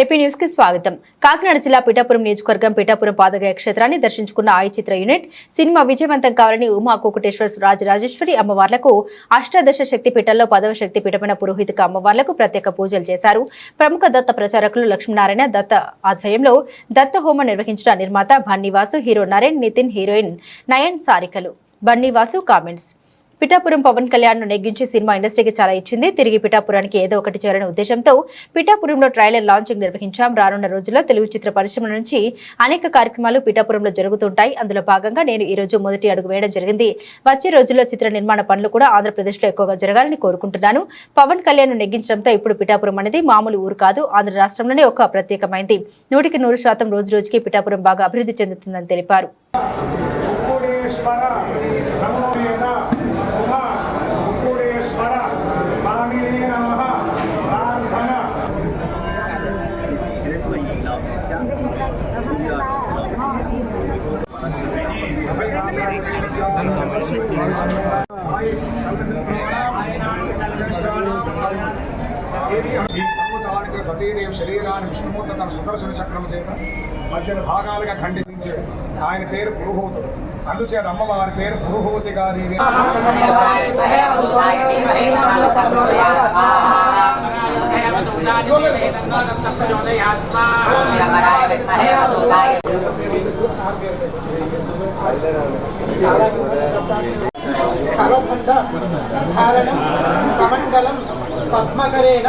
AP న్యూస్కి స్వాగతం. కాకినాడ జిల్లా పిఠాపురం నియోజకవర్గం పిఠాపురం పాదగయ క్షేత్రాన్ని దర్శించుకున్న ఆయి చిత్ర యూనిట్ సినిమా విజయవంతం కావాలని ఉమా కుకుటేశ్వర రాజరాజేశ్వరి అమ్మవార్లకు అష్టాదశ శక్తి పీఠంలో పదవ శక్తి పీఠమైన పురోహితిక అమ్మవార్లకు ప్రత్యేక పూజలు చేశారు. ప్రముఖ దత్త ప్రచారకులు లక్ష్మీనారాయణ దత్త ఆధ్వర్యంలో దత్త హోమం నిర్వహించిన నిర్మాత బన్నీవాసు హీరో నరేన్ నితిన్ హీరోయిన్ నయన్ సారికలు. బన్నీవాసు కామెంట్స్. పిఠాపురం పవన్ కళ్యాణ్ను నెగ్గించి సినిమా ఇండస్ట్రీకి చాలా ఇచ్చింది. తిరిగి పిఠాపురానికి ఏదో ఒకటి చేరని ఉద్దేశంతో పిఠాపురంలో ట్రైలర్ లాంచింగ్ నిర్వహించాం. రానున్న రోజుల్లో తెలుగు చిత్ర పరిశ్రమ నుంచి అనేక కార్యక్రమాలు పిఠాపురంలో జరుగుతుంటాయి. అందులో భాగంగా నేను ఈ రోజు మొదటి అడుగు వేయడం జరిగింది. వచ్చే రోజుల్లో చిత్ర నిర్మాణ పనులు కూడా ఆంధ్రప్రదేశ్లో ఎక్కువగా జరగాలని కోరుకుంటున్నాను. పవన్ కళ్యాణ్ను నెగ్గించడంతో ఇప్పుడు పిఠాపురం అనేది మామూలు ఊరు కాదు ఆంధ్ర రాష్ట్రంలోనే ఒక ప్రత్యేకమైంది. నూటికి నూరు శాతం రోజు రోజుకి పిఠాపురం బాగా అభివృద్ధి చెందుతుందని తెలిపారు. Sara, Namo eh, Veda, Oma, Kukure Sara, Sami Namaha, Rantana. Thank you. అద్భుతానికి Satidevi శరీరాన్ని విష్ణుమూర్తి తన సుదర్శన చక్రం చేత మధ్య భాగాలుగా ఖండించాడు. ఆయన పేరు పురుహూతుడు. అందుచేత అమ్మవారి పేరు పురుహూతిగా దేవి కలఖండ ధారణం కమండలం పద్మకరేణ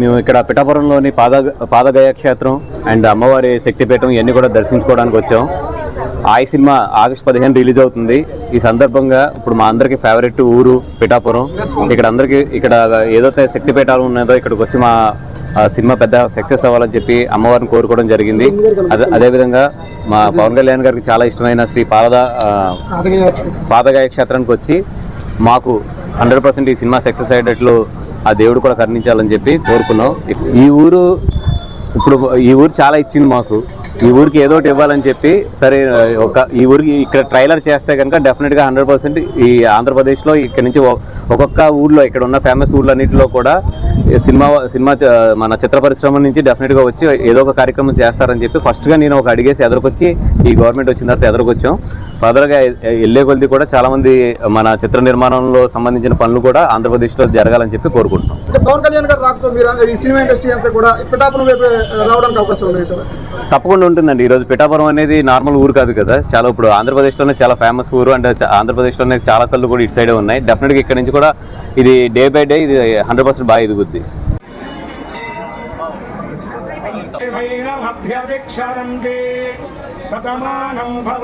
మేము ఇక్కడ పిఠాపురంలోని పాద పాదగయ క్షేత్రం అండ్ అమ్మవారి శక్తిపీఠం ఇవన్నీ కూడా దర్శించుకోవడానికి వచ్చాం. ఆయి సినిమా ఆగస్ట్ పదిహేను రిలీజ్ అవుతుంది. ఈ సందర్భంగా ఇప్పుడు మా అందరికీ ఫేవరెట్ ఊరు పిఠాపురం. ఇక్కడ అందరికీ ఇక్కడ ఏదైతే శక్తిపీఠాలు ఉన్నదో ఇక్కడికి వచ్చి మా సినిమా పెద్ద సక్సెస్ అవ్వాలని చెప్పి అమ్మవారిని కోరుకోవడం జరిగింది. అదే అదేవిధంగా మా పవన్ కళ్యాణ్ గారికి చాలా ఇష్టమైన శ్రీ పాద పాదగాయ క్షేత్రానికి వచ్చి మాకు హండ్రెడ్ పర్సెంట్ ఈ సినిమా సక్సెస్ అయ్యేటట్లు ఆ దేవుడు కూడా కరుణించాలని చెప్పి కోరుకున్నాం. ఈ ఊరు ఇప్పుడు ఈ ఊరు చాలా ఇచ్చింది మాకు. ఈ ఊరికి ఏదో ఒకటి ఇవ్వాలని చెప్పి సరే ఒక ఈ ఊరికి ఇక్కడ ట్రైలర్ చేస్తే కనుక డెఫినెట్గా హండ్రెడ్ పర్సెంట్ ఈ ఆంధ్రప్రదేశ్లో ఇక్కడ నుంచి ఒ- ఒక్కొక్క ఊళ్ళో ఇక్కడ ఉన్న ఫేమస్ ఊళ్ళన్నింటిలో కూడా సినిమా సినిమా మన చిత్ర పరిశ్రమ నుంచి డెఫినెట్గా వచ్చి ఏదో ఒక కార్యక్రమం చేస్తారని చెప్పి ఫస్ట్గా నేను ఒక అడిగేసి ఎదురుకొచ్చి ఈ గవర్నమెంట్ వచ్చిన తర్వాత ఎదురుకొచ్చాం. ఫర్దర్గా వెళ్ళే కొద్ది కూడా చాలామంది మన చిత్ర నిర్మాణంలో సంబంధించిన పనులు కూడా ఆంధ్రప్రదేశ్లో జరగాలని చెప్పి కోరుకుంటున్నాం. పవన్ కళ్యాణ్ గారు రాకపోతే మీరు ఈ సినిమా ఇండస్ట్రీ అంతా కూడా పిఠాపురం రావడానికి అవకాశం ఉంది తప్పకుండా ఉంటుందండి. ఈరోజు పిఠాపురం అనేది నార్మల్ ఊరు కాదు కదా. చాలా ఇప్పుడు ఆంధ్రప్రదేశ్లోనే చాలా ఫేమస్ ఊరు అంటే ఆంధ్రప్రదేశ్లోనే చాలా కళ్ళు కూడా ఇటు సైడే ఉన్నాయి. డెఫినెట్గా ఇక్కడ నుంచి కూడా ఇది డే బై డే ఇది హండ్రెడ్ పర్సెంట్ బాగా ఎదుగుద్ది. भैरवमध्यभिक्षरन्ति शतमानं भव